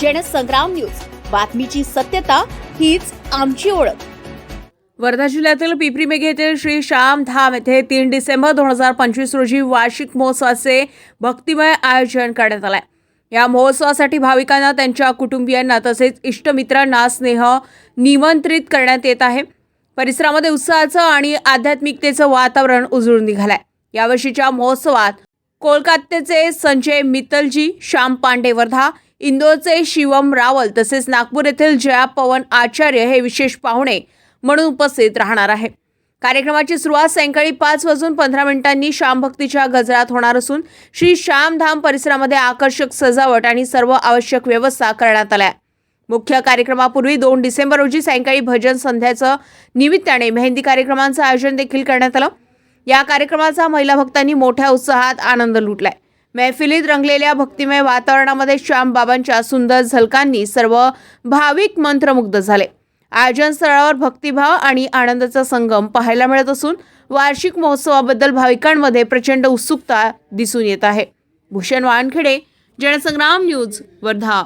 Jansangram news. बातमीची सत्यता हीच आमची ओळख. वर्धा जिल्ह्यातील पिपरी मेघ येथील श्री श्याम धाम येथे तीन डिसेंबर दोन हजार पंचवीस रोजी वार्षिक महोत्सवाचे भक्तिमय आयोजन करण्यात आलंय. या महोत्सवासाठी भाविकांना त्यांच्या कुटुंबियांना तसेच इष्टमित्रांना स्नेह निमंत्रित करण्यात येत आहे. परिसरामध्ये उत्साहाचं आणि आध्यात्मिकतेचं वातावरण उजळून निघालंय. यावर्षीच्या महोत्सवात कोलकात्याचे संजय मित्तलजी श्याम पांडे वर्धा इंदोरचे शिवम रावल तसेच नागपूर येथील जया पवन आचार्य हे विशेष पाहुणे म्हणून उपस्थित राहणार आहे. कार्यक्रमाची सुरुवात सायंकाळी पाच वाजून पंधरा मिनिटांनी श्यामभक्तीच्या गजरात होणार असून श्री श्यामधाम परिसरामध्ये आकर्षक सजावट आणि सर्व आवश्यक व्यवस्था करण्यात आल्या. आहे. मुख्य कार्यक्रमापूर्वी दोन डिसेंबर रोजी सायंकाळी भजन संध्याचं निमित्ताने मेहंदी कार्यक्रमांचं आयोजन देखील करण्यात आलं. या कार्यक्रमाचा महिला भक्तांनी मोठ्या उत्साहात आनंद लुटलाय. मैफिलीत रंगलेल्या भक्तिमय वातावरणामध्ये श्यामबाबांच्या सुंदर झलकांनी सर्व भाविक मंत्रमुग्ध झाले. आयोजन स्थळावर भक्तिभाव आणि आनंदाचा संगम पाहायला मिळत असून वार्षिक महोत्सवाबद्दल भाविकांमध्ये प्रचंड उत्सुकता दिसून येत आहे. भूषण वानखेडे जनसंग्राम न्यूज वर्धा.